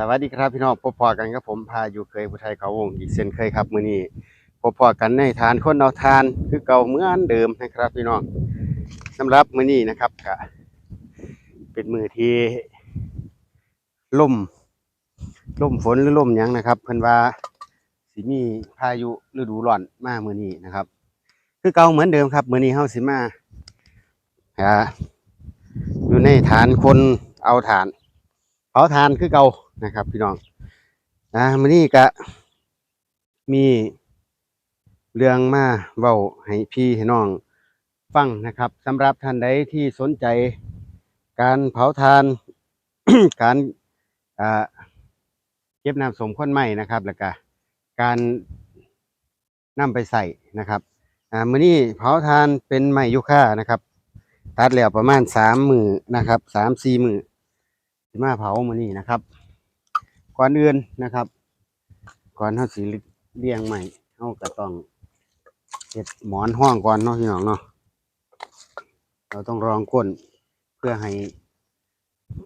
สวัสดีครับพี่น้องพบพอกันครับผมพาอยู่เคยผู้ไทยเขาวงอีกเช่นเคยครับมื้อนี้พบพอกันในทานคนเอาทานคือเก่าเหมือนเดิมนะครับพี่น้องสำหรับมื้อนี้นะครับก็เป็นมือที่ล่มล่มฝนหรือล่มยังนะครับเพิ่นว่าสิมีพายุฤดูร้อนมามื้อนี้นะครับ คือเก่าเหมือนเดิมครับมื้อนี้เฮาสิมาอยู่ในฐานคนเอาฐานเผาทานคือเก่า นะครับ พี่น้องอ่ามื้อนี้ก็มีเรื่องมาเว้าให้พี่ให้น้องฟังนะครับสำหรับท่านใดที่สนใจการเผาทาน การเก็บน้ำสมควันไหม้นะครับ แล้วก็การนำไปใส่นะครับอ่ามื้อนี้เผาทานเป็นไม้ยูคานะครับ ตัดแล้วประมาณสามมือนะครับสามสี่มือมาเผามื้อนี้นะครับ ก่อนอื่นนะครับ ก่อนเฮาสิเลี้ยงใหม่เฮาก็ต้องเฮ็ดหมอนห้องก่อนเนาะพี่น้องเนาะเราต้องรองก้นเพื่อให้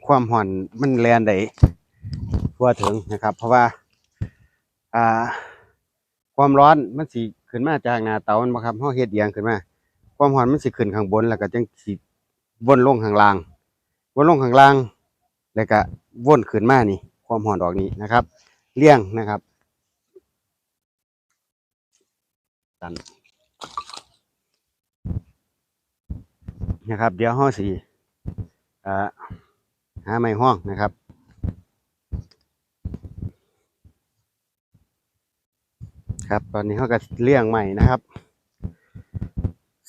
ความห่อนมันแลนได้ทั่วถึงนะครับ เพราะว่า อ่า ความร้อนมันสิขึ้นมาจากหน้าเตามันบ่ครับเฮาเฮ็ดเอียงขึ้นมา ความร้อนมันสิขึ้นข้างบนแล้วก็จังสิวนลงข้างล่างวนลงข้างล่าง แล้วก็วนขึ้นมานี่ ความหอนดอกนี้นะครับเลี่ยงนะครับตันนะครับ เดี๋ยวห้อสีอ่าหาไม้ห้องนะครับครับตอนนี้เขาก็เลี่ยงใหม่นะครับ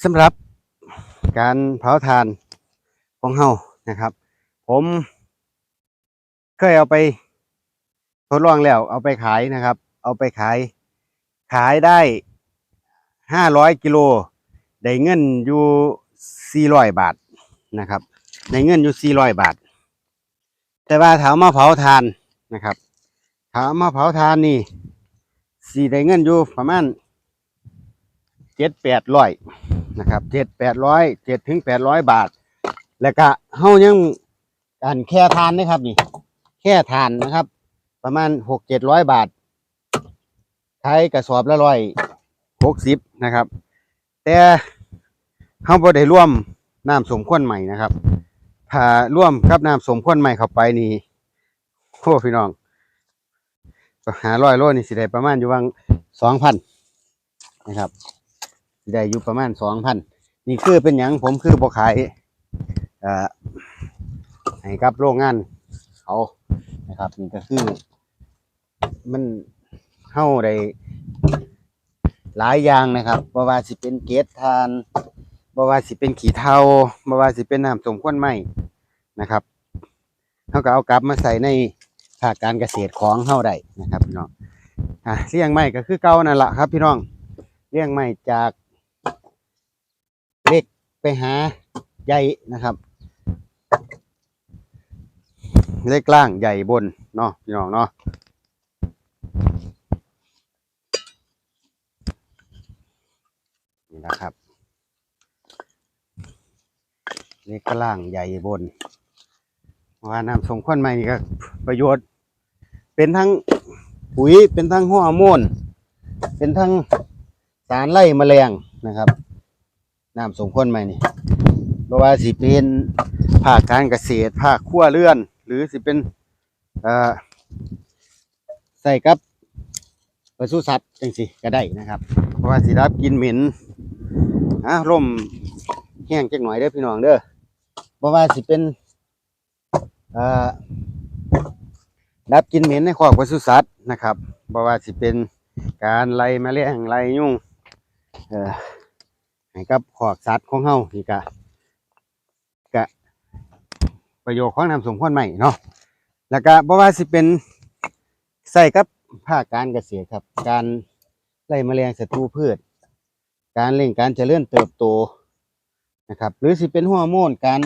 สำหรับการเผาทานของเฮานะครับ ผมเคยเอาไป ดลองแล้วเอาไปขายนะครับ เอาไปขาย ขายได้ห้าร้อยกิโลได้เงินอยู่สี่ร้อยบาทนะครับได้เงินอยู่สี่ร้อยบาท แต่ว่าถามมาเผาทานนะครับถามมาเผาทานนี่สี่ได้เงินอยู่ประมาณเจ็ดแปดร้อยนะครับเจ็ดแปดร้อยเจ็ดถึงแปดร้อยบาท แล้วก็เฮายังการแค่ทานนะครับนี่ แค่ทานนะครับ ประมาณหกเจ็ดร้อยบาทขายกระสอบละร้อยหกสิบนะครับ แต่เขาบ่ได้ร่วมน้ำสมควนใหม่นะครับถ้าร่วมกับน้ำสมควนใหม่เข้าไปนี่โอ้พี่น้องหาร้อยโลนี่สิได้ประมาณอยู่วังสองพันนะครับสิได้อยู่ประมาณสองพันนี่คือเป็นอย่างผมคือบ่ขายอ่อให้กับโรงงานเขานะครับนี่ก็คือ มันเข้าได้หลายอย่างนะครับบ่ว่าสิเป็นเกสทานบ่ว่าสิเป็นขี้เถ้าบ่ว่าสิเป็นน้ำสมควนไหมนะครับเขาก็เอากลับมาใส่ในภาคการเกษตรของเฮาได้นะครับพี่น้องอะเลี้ยงไม้ก็คือเก่านั่นแหละครับ พี่น้องเลี้ยงไม้จากเล็กไปหาใหญ่นะครับเล็กล่างใหญ่บนเนาะพี่น้องเนาะนี่นะครับ เล็กล่างใหญ่บนว่าน้ำสงควนใหม่นี่ก็ประโยชน์ เป็นทั้งปุ๋ยเป็นทั้งหัวโมนเป็นทั้งสารไล่แมลงนะครับน้ำสงควนใหม่นี่เพราะว่าสิเป็นภาคการเกษตรภาคครัวเรือน หรือสิเป็นใส่กับปศุสัตว์จังสิก็ได้นะครับ เพราะว่าสิรับกินเหม็นอะร่มแห้งจักหน่อยเด้อพี่น้องเด้อ เพราะว่าสิเป็นเอ่อรับกินเหม็นในคอกปศุสัตว์นะครับเพราะว่าสิเป็นการไล่แมลงไล่ยุงเอ่อให้กับขอกสัตว์ของเฮานี่ก็ก็ประโยชน์ของน้ำสมควรใหม่เนาะแล้วก็บ่ว่าสิเป็นใส่กับภาคการเกษตรครับ การไล่แมลงศัตรูพืช การเร่งการเจริญเติบโต นะครับ หรือสิเป็นฮอร์โมนการ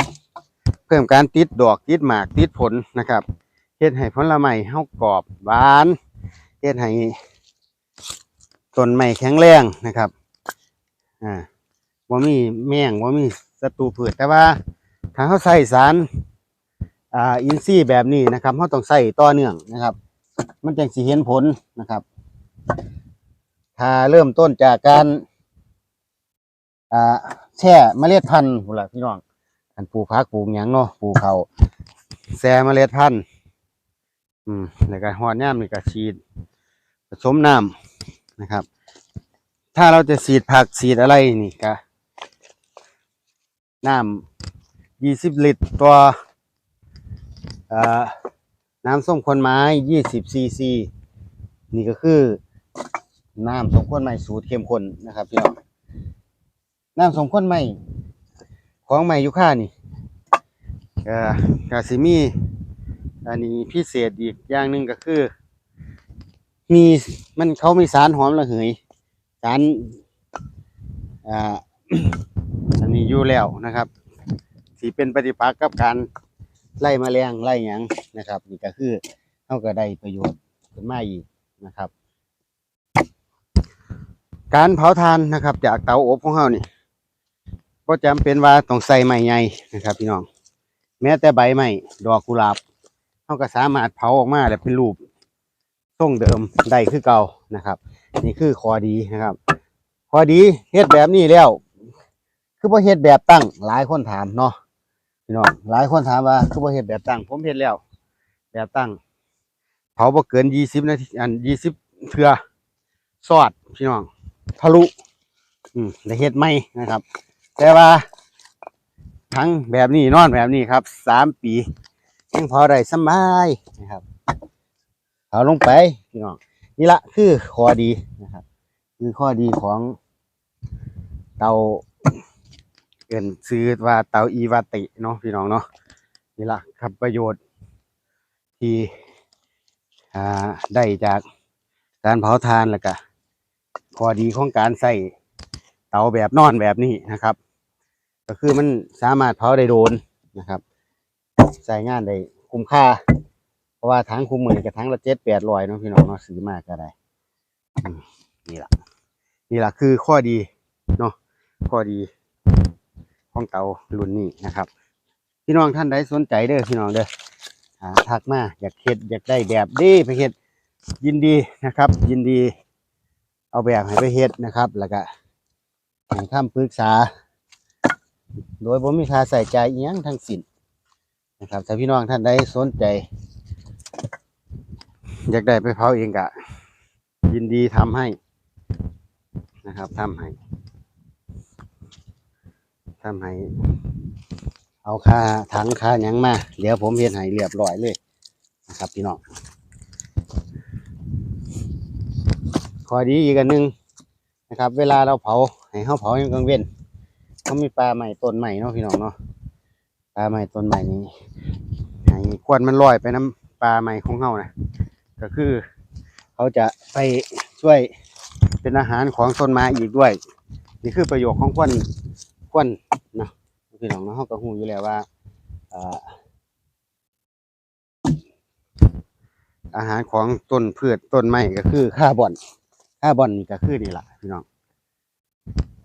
เพิ่มการติดดอกติดหมากติดผลนะครับเฮ็ดให้ผลไม้เฮากรอบหวานเฮ็ดให้ต้นไม้แข็งแรงนะครับอ่าบ่ามีแมงบ่ามีศัตรูพืชแต่ว่าถ้าเขาใส่สารอ่าอินทรีย์แบบนี้นะครับเราต้องใส่ต่อเนื่องนะครับ มันจึงสิเห็นผลนะครับ ถ้าเริ่มต้นจากการอ่า แช่เมล็ดพันธุ์พุ่นล่ะพี่น้องอันปลูกผักปลูกหยังเนาะปลูกเขาวแช่เมล็ดพันธุ์อืมแล้วก็หอดย่ามนี่ก็ฉีดผสมน้ำนะครับ ถ้าเราจะฉีดผักฉีดอะไรนี่ก็น้ำยี่สิบลิตรตัวเอ่อน้ำส้มควนไม้ยี่สิบซีซีนี่ก็คือน้ำส้มควนไม้สูตรเข้มข้นนะครับพี่น้อง น้ำสมควนไม้ของไม้ยูค่านี่ก็กาซิมีอันนี้พิเศษอีกอย่างหนึ่งก็คือ มีมันเขามีสารหอมระเหยสารอ่าอันนี้อยู่แล้วนะครับที่เป็นปฏิปักษ์กับการไล่แมลงไล่หยังนะครับนี่ก็คือเขาก็ได้ประโยชน์ขึ้นมาอีกนะครับ การเผาทานนะครับ จากเตาอบของเขานี่ ก็จำเป็นว่าต้องใส่ไม้ใหญ่นะครับ พี่น้อง แม้แต่ใบไม้ดอกกุหลาบเขาก็สามารถเผาออกมาแล้วเป็นรูปทรงเดิมได้คือเก่านะครับ นี่คือขอดีนะครับขอดีเฮ็ดแบบนี้แล้ว คือบ่เฮ็ดแบบตั้งหลายคนถามเนาะพี่น้องหลายคนถามว่าคือบ่เฮ็ดแบบตั้ง ผมเฮ็ดแล้ว แบบตั้ง เผาบ่เกินยี่สิบนาทีอันยี่สิบเทื่อสอดพี่น้องทะลุ อืมได้เฮ็ดไหมนะครับ แต่ว่าทั้งแบบนี้นอนแบบนี้ครับสามปียังพอได้สบายนะครับ เอาลงไปพี่น้องนี่ละคือข้อดีนะครับ คือข้อดีของเตาเกินซื้อว่าเตาอีวาติเนาะพี่น้องเนาะนี่ละครับประโยชน์ที่ได้จากการเผาทานแล้วก็ข้อดีของการใส่เตาแบบนอนแบบนี้นะครับ ก็คือมันสามารถเผาได้โดนนะครับใส่งานได้คุ้มค่า เพราะว่าทั้งคุมมือนกับทั้งละเจ็ดแปดร้อยเนาะพี่น้องเนาะซื้อมากก็ได้นี่แหละนี่แหละคือข้อดีเนาะข้อดีของเตารุ่นนี้นะครับ พี่น้องท่านใดสนใจเด้อพี่น้องเด้อหาทักมาอยากเฮ็ดอยากได้แบบดีไปเฮ็ดยินดีนะครับ ยินดี เอาแบบให้ไปเฮ็ดนะครับ แล้วก็ให้คำปรึกษา โดยผมมีค่าใส่ใจายอิหยังทั้งสิ้นนะครับ ถ้าพี่น้องท่านใดสนใจ อยากได้ไปเผาเองกะ ยินดีทำให้นะครับทำให้ทำให้ เอาค่าถังค่าหยังมาเดี๋ยวผมเฮ็ดให้เรียบร้อยเลยนะครับพี่น้องข้อดีอีกอันหนึ่งนะครับ เวลาเราเผาให้เขาเผาย่างกลางเว้น เขามีปลาใหม่ต้นใหม่เนาะพี่น้องเนาะปลาใหม่ต้นใหม่นี้ให้ควนมันลอยไปน้ำปลาใหม่ของเขานะก็คือ เขาจะไปช่วยเป็นอาหารของต้นไม้อีกด้วย นี่คือประโยชน์ของควนควันนะพี่น้องเนาะเขาก็หูอยู่แล้วว่าอ่าอาหารของต้นพืชต้นไม้ก็คือคาร์บอนคาร์บอนนี่ก็คือนี่แหละพี่น้อง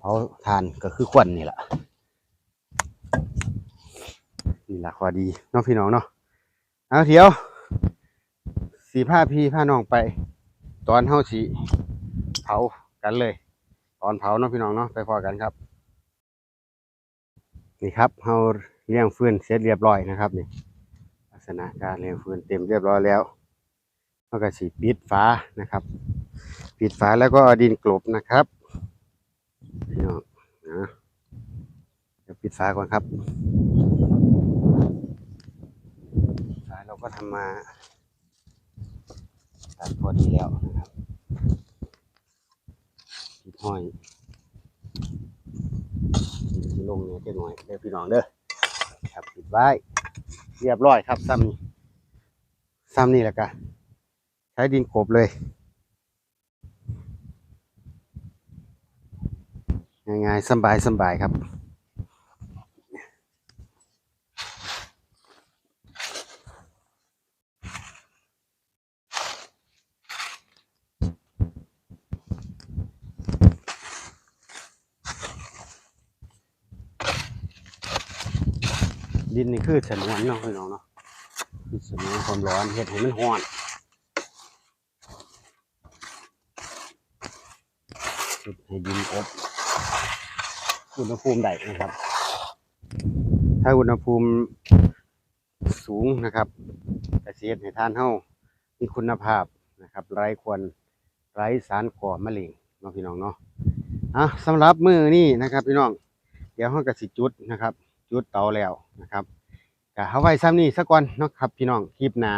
เผาทานก็คือควันนี่แหละนี่แหละข้อดีเนาะพี่น้องเนาะเอาเถียวสีผ้าพี่ผ้าน้องไป ตอนเฮาสีเผากันเลย ตอนเผาเนาะพี่น้องเนาะไปพอกันครับนี่ครับเฮาเลี้ยงฟืนเสร็จเรียบร้อยนะครับนี่ลักษณะการเลี้ยงฟืนเต็มเรียบร้อยแล้วเฮาก็สีปิดฝานะครับ ปิดฝาแล้วก็เอาดินกลบนะครับ นะเดี๋ยวปิดฝาก่อนครับฝาเราก็ทำมาตัดพอดีแล้วนะครับปิดห้อยลงเนี่ยจะหน่อยเด้อพี่น้องเด้อครับปิดไว้ เรียบร้อยครับซ้ำนี่ซ้ำนี่แหละกะใช้ดินกบเลย ง่ายๆสบายสบายครับ ดินนี่คือฉนวนเนาะพี่น้องเนาะคือสมัยความร้อนเฮ็ดให้มันร้อนให้ดินอบ อุณหภูมิได้นะครับ ถ้าอุณหภูมิสูงนะครับกระเสียดให้ทานเฮามีคุณภาพนะครับ ไร้ควรไร้สารก่อมะเร็งเนาะพี่น้องเนาะอะสำหรับมือนี่นะครับพี่น้อง เดี๋ยวเฮาก็สิจุดนะครับ จุดเตาแล้วนะครับก็เอาไว้ซ้ำนี้ซะก่อนเนาะครับ พี่น้องคลิปหนา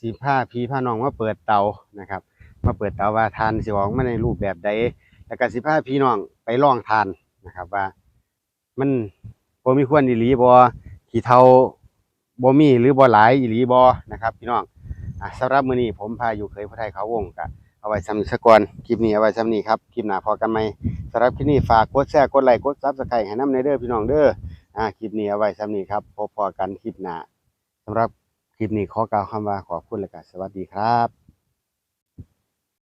สิพาพี่พาน้องมาเปิดเตานะครับ มาเปิดเตาว่าทานสิออกมาในรูปแบบใดแล้วก็สิพาพี่น้องไปล่องทาน นะครับว่า มันบ่มีควรอีหลีบ่ขี้เท่าบ่มีหรือบ่หลายอีหลีบ่นะครับ พี่น้องอะสำหรับมื้อนี้ผมพาอยู่เคยผู้ไทยเขาวงก็เอาไว้ซ้ำนี้ซะก่อนคลิปนี้เอาไว้ซ้ำนี้ครับคลิปหน้าพอกันใหมสำหรับคลิปนี้ฝากกดแชร์กดไลค์กด Subscribe ให้น้ำในเด้อพี่น้องเด้ออะคลิปนี้เอาไว้ซ้ำนี้ครับพบพอกันคลิปหน้าสำหรับคลิปนี้ขอกล่าวคำว่าขอบคุณและก็สวัสดีครับ